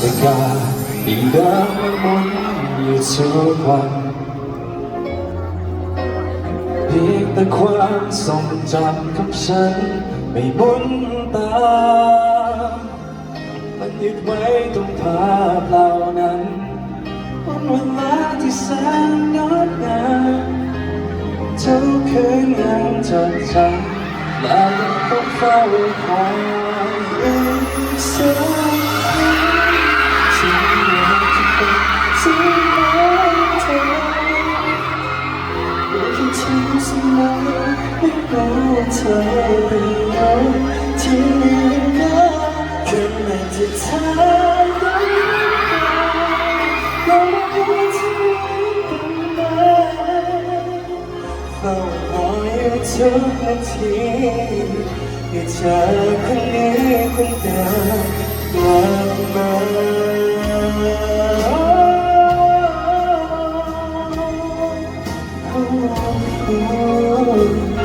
ยิ่งเดินมันหมุนอยู่ทุกวันเพียงแต่ความทรงจำของฉันไม่หมุนตามมันยึดไว้ตรงภาพเหล่านั้นวันเวลาที่แสนงดงามทุกคืนยังจดจำและยังต้องเฝ้าคอยอีกสัก เธอเป็นยังที่ไหนขณะที่เธอได้ก็ไม่รู้ที่เป็นไงเฝ้ารออยู่ทุกนาทีให้เธอคนนี้คนเดิมกลับมาตัว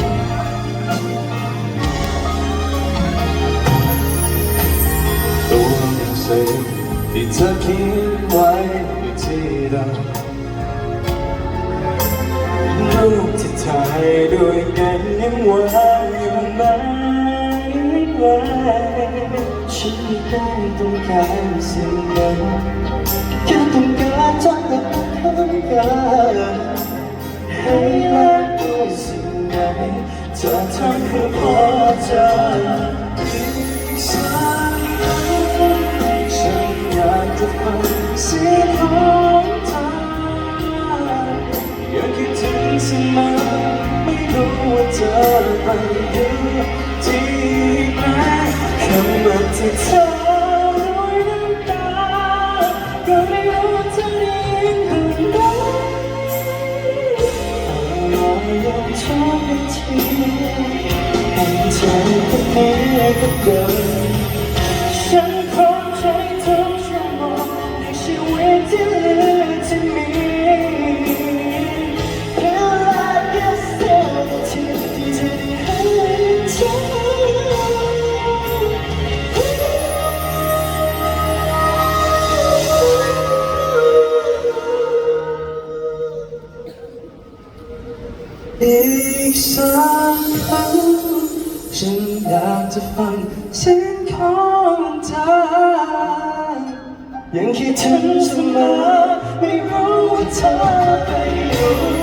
หนังที่เธอเขียนไว้อยู่ที่เดิมรูปที่ถ่ายด้วยกันยังวางอยู่ไหมไว้ฉันไม่ได้ต้องการสิ่งนั้นแค่ต้องการจะเป็นคนกัน เสียงของเธอยากคิดถึงเสมอไม่รู้ว่าเธอไปอยู่ที่ไหนคำว่าที่เธอด้วยน้ำตาก็ไม่รู้ว่าเธอได้ยินหรือเปล่าลอยลงทุกนาทีให้เธอคนนี้ก็เดิน กสักครั้งฉันอยากจะฟังเสียงของเธอ ยังคิดถึงเสมอไม่รู้ว่าเธอไปอยู่